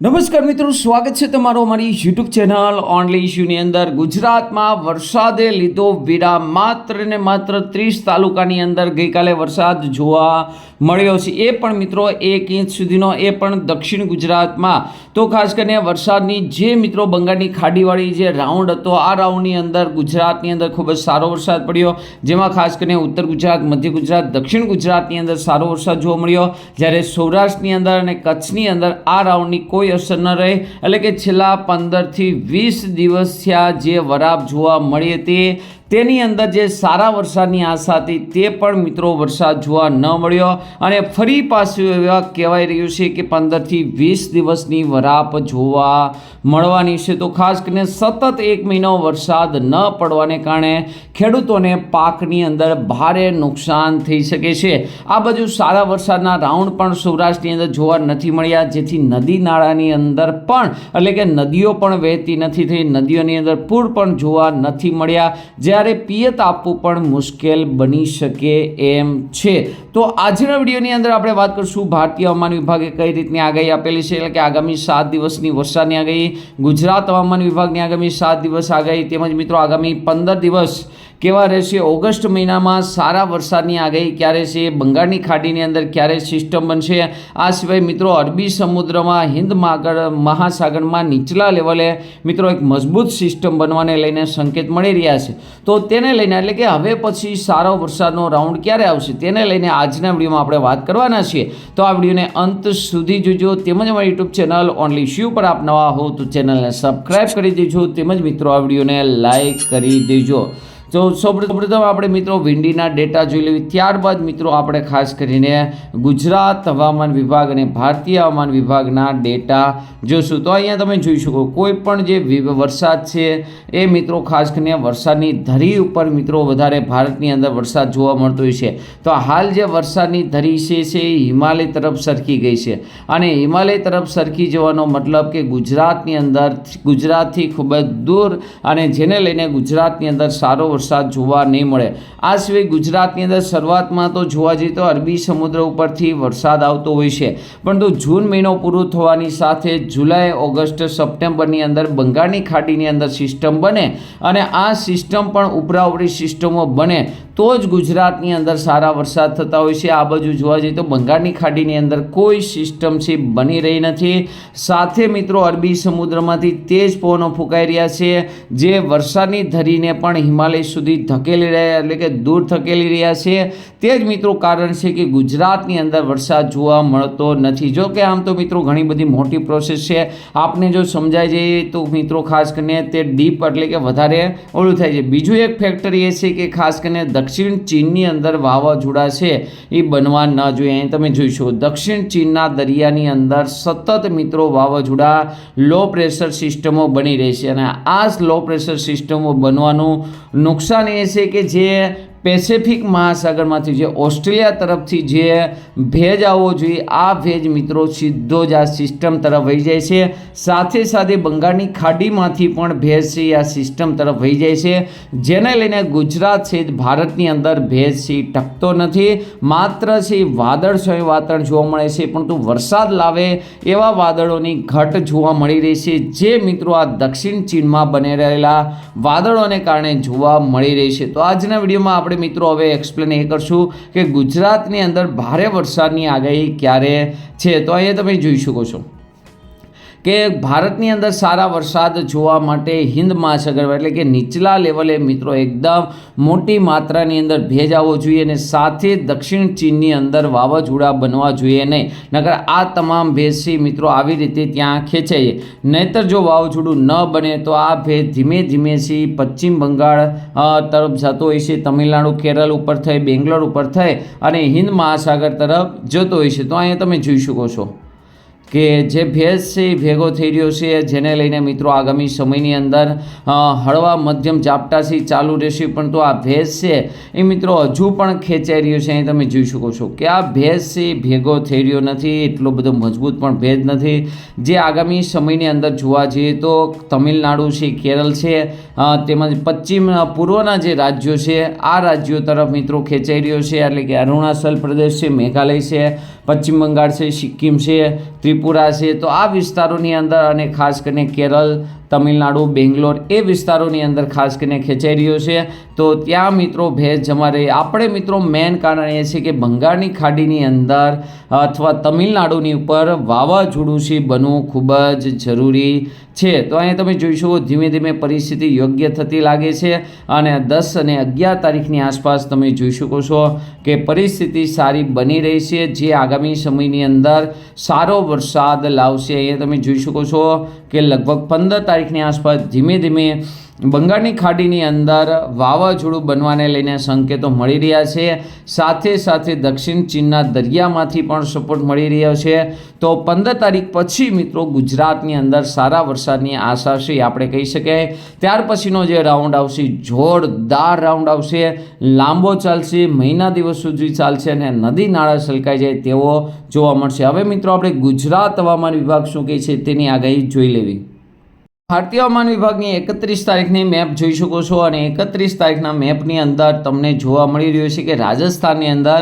નમસ્કાર મિત્રો, સ્વાગત છે તમારો અમારી યુટ્યુબ ચેનલ ઓનલી ઇશ્યુની અંદર. ગુજરાતમાં વરસાદે લીધો વિરામ માત્ર ને માત્ર ત્રીસ તાલુકાની અંદર ગઈકાલે વરસાદ જોવા મળ્યો છે. એ પણ મિત્રો, એક ઇંચ સુધીનો, એ પણ દક્ષિણ ગુજરાતમાં. તો ખાસ કરીને વરસાદની જે મિત્રો બંગાળની ખાડીવાળી જે રાઉન્ડ હતો, આ રાઉન્ડની અંદર ગુજરાતની અંદર ખૂબ જ સારો વરસાદ પડ્યો. જેમાં ખાસ કરીને ઉત્તર ગુજરાત, મધ્ય ગુજરાત, દક્ષિણ ગુજરાતની અંદર સારો વરસાદ જોવા મળ્યો. જ્યારે સૌરાષ્ટ્રની અંદર અને કચ્છની અંદર આ રાઉન્ડની કોઈ અસર ન રહે એટલે કે છેલ્લા પંદરથી વીસ દિવસ થયા જે વરાપ જોવા મળી હતી. તેની અંદર જે સારા વરસાદની આશા હતી તે પણ મિત્રો વરસાદ જોવા ન મળ્યો અને ફરી પાછું એવા કહેવાઈ રહ્યું છે કે પંદરથી વીસ દિવસની વરાપ જોવા મળવાની છે. તો ખાસ કરીને સતત એક મહિનો વરસાદ ન પડવાને કારણે ખેડૂતોને પાકની અંદર ભારે નુકસાન થઈ શકે છે. આ બાજુ સારા વરસાદના રાઉન્ડ પણ સૌરાષ્ટ્રની અંદર જોવા નથી મળ્યા. જેથી નદી નાળાની અંદર પણ, એટલે કે નદીઓ પણ વહેતી નથી થઈ, નદીઓની અંદર પૂર પણ જોવા નથી મળ્યા. જ્યારે પિયત આપવું પણ મુશ્કેલ બની શકે એમ છે. તો આજના વિડીયોની અંદર આપણે વાત કરીશું ભારતીય હવામાન વિભાગે કઈ રીતની આગાહી આપેલી છે? એટલે કે આગામી સાત દિવસની વરસાદની આગાહી, ગુજરાત હવામાન વિભાગની આગામી સાત દિવસ આગાહી, તેમજ મિત્રો આગામી પંદર દિવસ કેવા રહેશે? ઓગસ્ટ મહિનામાં સારા વરસાદની આગાહી ક્યારે છે બંગાળની ખાડીની અંદર ક્યારે સિસ્ટમ બનશે? આ સિવાય મિત્રો, અરબી સમુદ્રમાં હિન્દ માગર, મહાસાગરમાં નીચલા લેવલે મિત્રો એક મજબૂત સિસ્ટમ બનવાને લઈને સંકેત મળી રહ્યા છે. તો તેને લઈને, એટલે કે હવે પછી સારો વરસાદનો રાઉન્ડ ક્યારે આવશે? તેને લઈને આજના વિડીયોમાં આપણે વાત કરવાના છીએ. તો આ વિડીયોને અંત સુધી જોજો. તેમજ અમારી યુટ્યુબ ચેનલ ઓનલી શ્યુ પર આપ નવા હો તો ચેનલને સબસ્ક્રાઈબ કરી દેજો. તેમજ મિત્રો, આ વિડીયોને લાઈક કરી દેજો. તો સૌપ્રથમ આપણે મિત્રો વિંડીના ડેટા જોઈ લેવી. ત્યારબાદ મિત્રો આપણે ખાસ કરીને ગુજરાત હવામાન વિભાગ અને ભારતીય હવામાન વિભાગના ડેટા જોશું. તો અહીંયા તમે જોઈ શકો, કોઈ પણ જે વરસાદ છે એ મિત્રો ખાસ કરીને વરસાદની ધરી ઉપર મિત્રો વધારે ભારતની અંદર વરસાદ જોવા મળતો હોય છે. તો હાલ જે વરસાદની ધરી છે છે એ હિમાલય તરફ સરકી ગઈ છે. અને હિમાલય તરફ સરકી જવાનો મતલબ કે ગુજરાતની અંદર, ગુજરાતથી ખૂબ જ દૂર અને જેને લઈને ગુજરાતની અંદર સારો વરસાદ જોવા નહીં મળે. આ સિવાય ગુજરાતની અંદર શરૂઆતમાં તો જોવા જઈએ તો અરબી સમુદ્ર ઉપરથી વરસાદ આવતો હોય છે. પરંતુ જૂન મહિનો પૂરો થવાની સાથે જુલાઈ, ઓગસ્ટ, સપ્ટેમ્બરની અંદર બંગાળની ખાડીની અંદર સિસ્ટમ બને અને આ સિસ્ટમ પણ ઉપરાઉપરી સિસ્ટમો બને. તો જ ગુજરાતની અંદર સારા વરસાદ થતા હોય છે. આ બાજુ જોવા જઈએ તો બંગાળની ખાડીની અંદર કોઈ સિસ્ટમ છે બની રહી નથી. સાથે મિત્રો અરબી સમુદ્રમાંથી તેજ પવનો ફૂંકાઈ રહ્યા છે. જે વરસાદની ધરીને પણ હિમાલય સુધી ધકેલી રહ્યા એટલે કે દૂર ધકેલી રહ્યા છે. તે જ મિત્રો કારણ છે કે ગુજરાતની અંદર વરસાદ જોવા મળતો નથી. જો કે આમ તો મિત્રો ઘણી બધી મોટી પ્રોસેસ છે. આપને જો સમજાય જઈએ તો મિત્રો ખાસ કરીને તે ડીપ એટલે કે વધારે ઓળું થાય છે. બીજું એક ફેક્ટર એ છે કે ખાસ કરીને દક્ષિણ ચીનની અંદર વાવાઝોડા છે, એ બનવા ન જોઈએ. અહીં તમે જોઈશો, દક્ષિણ ચીનના દરિયાની અંદર સતત મિત્રો વાવાઝોડા લો પ્રેશર સિસ્ટમો બની રહી છે. અને આ લો પ્રેશર સિસ્ટમો બનવાનું નુકસાન એ છે કે જે પેસેફિક મહાસાગરમાંથી જે ઓસ્ટ્રેલિયા તરફથી જે ભેજ આવવો જોઈએ, આ ભેજ મિત્રો સીધો જ આ સિસ્ટમ તરફ વહી જાય છે. સાથે સાથે બંગાળની ખાડીમાંથી પણ ભેજ છે, આ સિસ્ટમ તરફ વહી જાય છે. જેને લઈને ગુજરાત સહિત ભારતની અંદર ભેજ છે ટકતો નથી. માત્ર છે વાદળછાયું વાતાવરણ જોવા મળે છે, પરંતુ વરસાદ લાવે એવા વાદળોની ઘટ જોવા મળી રહી છે, જે મિત્રો આ દક્ષિણ ચીનમાં બની રહેલા વાદળોને કારણે જોવા મળી રહી છે. તો આજના વિડીયોમાં આપણે મિત્રો હવે એક્સપ્લેન એ કરશું કે ગુજરાતની અંદર ભારે વરસાદની આગાહી ક્યારે છે? તો અહીંયા તમે જોઈ શકો છો. કે ભારતની અંદર સારા વરસાદ જોવા માટે હિન્દ મહાસાગર એટલે કે નીચલા લેવલે મિત્રો એકદમ મોટી માત્રાની અંદર ભેજ આવવો જોઈએ અને સાથે દક્ષિણ ચીનની અંદર વાવાઝોડા બનવા જોઈએ નહીં નકર આ તમામ ભેજથી મિત્રો આવી રીતે ત્યાં ખેંચાઈએ. નહીતર જો વાવાઝોડું ન બને તો આ ભેજ ધીમે ધીમે સી પશ્ચિમ બંગાળ તરફ જતો હોય છે, તમિલનાડુ, કેરળ ઉપર થઈ, બેંગ્લોર ઉપર થઈ અને હિન્દ મહાસાગર તરફ જતો હોય છે. તો અહીંયા તમે જોઈ શકો છો. કે જે ભેજ છે એ ભેગો થઈ રહ્યો છે, જેને લઈને મિત્રો આગામી સમયની અંદર હળવા મધ્યમ ઝાપટાથી ચાલુ રહેશે, પણ તો આ ભેજ છે એ મિત્રો હજુ પણ ખેંચાઈ રહ્યો છે, અહીં તમે જોઈ શકો છો કે આ ભેજ છે એ ભેગો થઈ રહ્યો નથી, એટલો બધો મજબૂત પણ ભેજ નથી. જે આગામી સમયની અંદર જોવા જઈએ તો તમિલનાડુ છે, કેરળ છે તેમજ પશ્ચિમ પૂર્વના જે રાજ્યો છે, આ રાજ્યો તરફ મિત્રો ખેંચાઈ રહ્યો છે, એટલે કે અરુણાચલ પ્રદેશ છે, મેઘાલય છે, પશ્ચિમ બંગાળ છે, સિક્કિમ છે, ત્રિપુરા ત્રિપુરા છે. તો આ વિસ્તારોની અંદર અને ખાસ કરીને કેરળ તમિલનાડુ, બેંગ્લોર એ વિસ્તારોની અંદર ખાસ કરીને ખેંચાઈ રહ્યો છે. તો ત્યાં મિત્રો ભેજ જમા રહી આપણે મિત્રો મેન કારણ એ છે કે બંગાળની ખાડીની અંદર અથવા તમિલનાડુની ઉપર વાવાઝોડું બનવું ખૂબ જ જરૂરી છે. તો અહીંયા તમે જોઈશો, ધીમે ધીમે પરિસ્થિતિ યોગ્ય થતી લાગે છે અને દસ અને અગિયાર તારીખની આસપાસ તમે જોઈ શકો છો કે પરિસ્થિતિ સારી બની રહી છે. જે આગામી સમયની અંદર સારો વરસાદ લાવશે, અહીંયા તમે જોઈ શકો છો કે લગભગ પંદર તારીખની આસપાસ ધીમે ધીમે બંગાળની ખાડીની અંદર વાવાઝોડું બનવાને લઈને સંકેતો મળી રહ્યા છે. સાથે સાથે દક્ષિણ ચીનના દરિયામાંથી પણ સપોર્ટ મળી રહ્યો છે. તો પંદર તારીખ પછી મિત્રો ગુજરાતની અંદર સારા વરસાદની આશા છે આપણે કહી શકાય. ત્યાર પછીનો જે રાઉન્ડ આવશે, જોરદાર રાઉન્ડ આવશે. લાંબો ચાલશે, મહિના દિવસ સુધી ચાલશે અને નદી નાળા છલકાઈ જાય તેવો જોવા મળશે. હવે મિત્રો આપણે ગુજરાત હવામાન વિભાગ શું કહે છે તેની આગાહી જોઈ લેવી. ભારતીય હવામાન વિભાગની એકત્રીસ તારીખની મેપ જોઈ શકો છો અને એકત્રીસ તારીખના મેપની અંદર તમને જોવા મળી રહ્યું છે કે રાજસ્થાનની અંદર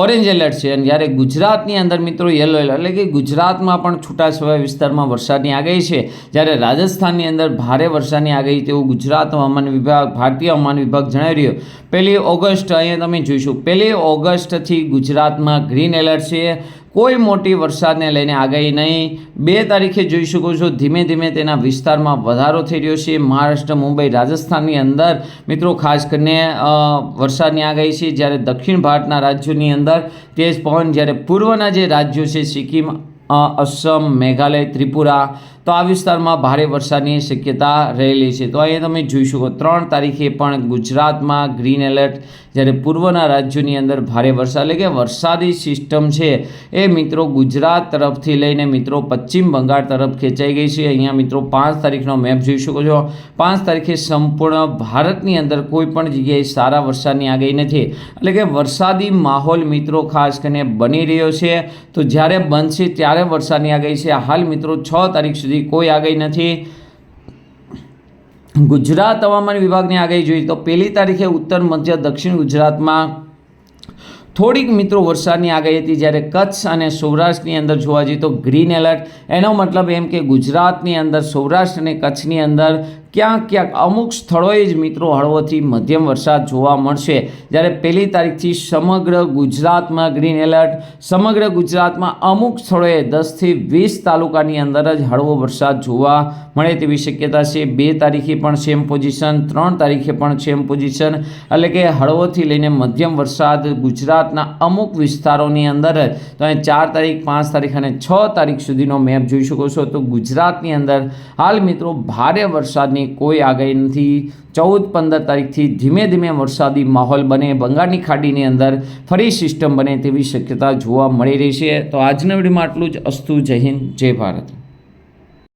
ઓરેન્જ એલર્ટ છે અને જ્યારે ગુજરાતની અંદર મિત્રો યલો એલર્ટ, એટલે કે ગુજરાતમાં પણ છૂટાછવાયા વિસ્તારમાં વરસાદની આગાહી છે. જ્યારે રાજસ્થાનની અંદર ભારે વરસાદની આગાહી તેવું ગુજરાત હવામાન વિભાગ, ભારતીય હવામાન વિભાગ જણાવી રહ્યો. પહેલી ઓગસ્ટ અહીંયા તમે જોઈશું પહેલી ઓગસ્ટથી ગુજરાતમાં ગ્રીન એલર્ટ છે. કોઈ મોટી વરસાદને લઈને આગાહી નહીં. બે તારીખે જોઈ શકો છો, ધીમે ધીમે તેના વિસ્તારમાં વધારો થઈ રહ્યો છે. મહારાષ્ટ્ર, મુંબઈ, રાજસ્થાનની અંદર મિત્રો ખાસ કરીને વરસાદની આગાહી છે. જ્યારે દક્ષિણ ભારતના રાજ્યોની અંદર તેજ પવન, જ્યારે પૂર્વના જે રાજ્યો છે, સિક્કિમ અસમ, મેઘાલય, ત્રિપુરા તો આ વિસ્તારમાં ભારે વરસાદની શક્યતા રહેલી છે. તો અહીંયા તમે જોઈ શકો, ત્રણ તારીખે પણ ગુજરાતમાં ગ્રીન એલર્ટ જ્યારે પૂર્વના રાજ્યોની અંદર ભારે વરસાદ, એટલે કે વરસાદી સિસ્ટમ છે એ મિત્રો ગુજરાત તરફથી લઈને મિત્રો પશ્ચિમ બંગાળ તરફ ખેંચાઈ ગઈ છે. અહીંયા મિત્રો પાંચ તારીખનો મેપ જોઈ શકો છો. પાંચ તારીખે સંપૂર્ણ ભારતની અંદર કોઈ પણ જગ્યાએ સારા વરસાદની આગાહી નથી. એટલે કે વરસાદી માહોલ મિત્રો ખાસ કરીને બની રહ્યો છે. તો જ્યારે બનશે ત્યારે વરસાદની આગાહી છે. હાલ મિત્રો છ તારીખ સુધી કોઈ આગાહી નથી. ગુજરાત હવામાન વિભાગની આગાહી જોઈએ તો પહેલી તારીખે ઉત્તર, મધ્ય, દક્ષિણ ગુજરાતમાં થોડીક મિત્રો વરસાદની આગાહી હતી જ્યારે કચ્છ અને સૌરાષ્ટ્રની અંદર જોવા જઈએ તો ગ્રીન એલર્ટ એનો મતલબ એમ કે ગુજરાતની અંદર, સૌરાષ્ટ્ર અને કચ્છની અંદર ક્યાંક ક્યાંક અમુક સ્થળોએ જ મિત્રો હળવોથી મધ્યમ વરસાદ જોવા મળશે. જ્યારે પહેલી તારીખથી સમગ્ર ગુજરાતમાં ગ્રીન એલર્ટ સમગ્ર ગુજરાતમાં અમુક સ્થળોએ દસથી વીસ તાલુકાની અંદર જ હળવો વરસાદ જોવા મળે તેવી શક્યતા છે. બે તારીખે પણ સેમ પોઝિશન ત્રણ તારીખે પણ સેમ પોઝિશન એટલે કે હળવોથી લઈને મધ્યમ વરસાદ ગુજરાતના અમુક વિસ્તારોની અંદર જ. તો અહીં ચાર તારીખ, પાંચ તારીખ અને છ તારીખ સુધીનો મેપ જોઈ શકો છો. તો ગુજરાતની અંદર હાલ મિત્રો ભારે વરસાદની કોઈ આગાહી નથી. ચૌદ, પંદર તારીખથી ધીમે ધીમે વરસાદી માહોલ બને, બંગાળની ખાડીની અંદર ફરી સિસ્ટમ બને તેવી શક્યતા જોવા મળી રહી છે. તો આજના વિડીયોમાં આટલું જ. અસ્તુ, જય હિન્દ, જય ભારત.